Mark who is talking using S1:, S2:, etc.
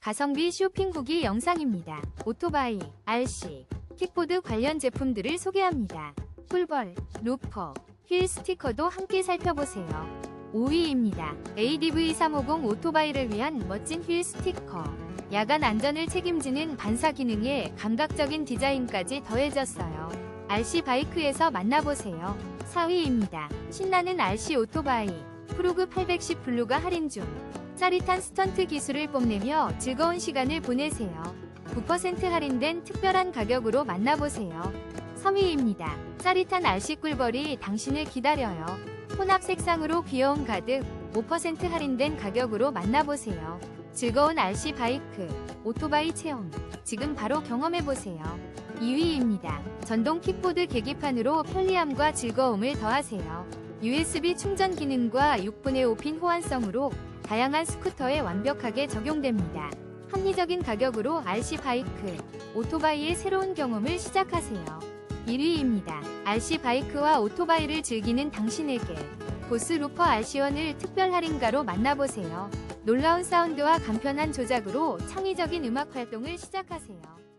S1: 가성비 쇼핑 후기 영상입니다. 오토바이, RC, 킥보드 관련 제품들을 소개합니다. 꿀벌, 루퍼, 휠 스티커도 함께 살펴보세요. 5위입니다. ADV 350 오토바이를 위한 멋진 휠 스티커. 야간 안전을 책임지는 반사 기능에 감각적인 디자인까지 더해졌어요. RC 바이크에서 만나보세요. 4위입니다. 신나는 RC 오토바이. 프로그 810 블루가 할인 중. 짜릿한 스턴트 기술을 뽐내며 즐거운 시간을 보내세요. 9% 할인된 특별한 가격으로 만나보세요. 3위입니다. 짜릿한 RC 꿀벌이 당신을 기다려요. 혼합 색상으로 귀여운 가득 5% 할인된 가격으로 만나보세요. 즐거운 RC 바이크, 오토바이 체험. 지금 바로 경험해보세요. 2위입니다. 전동 킥보드 계기판으로 편리함과 즐거움을 더하세요. USB 충전 기능과 6분의 5핀 호환성으로 다양한 스쿠터에 완벽하게 적용됩니다. 합리적인 가격으로 RC 바이크, 오토바이의 새로운 경험을 시작하세요. 1위입니다. RC 바이크와 오토바이를 즐기는 당신에게 보스 루퍼 RC1을 특별 할인가로 만나보세요. 놀라운 사운드와 간편한 조작으로 창의적인 음악 활동을 시작하세요.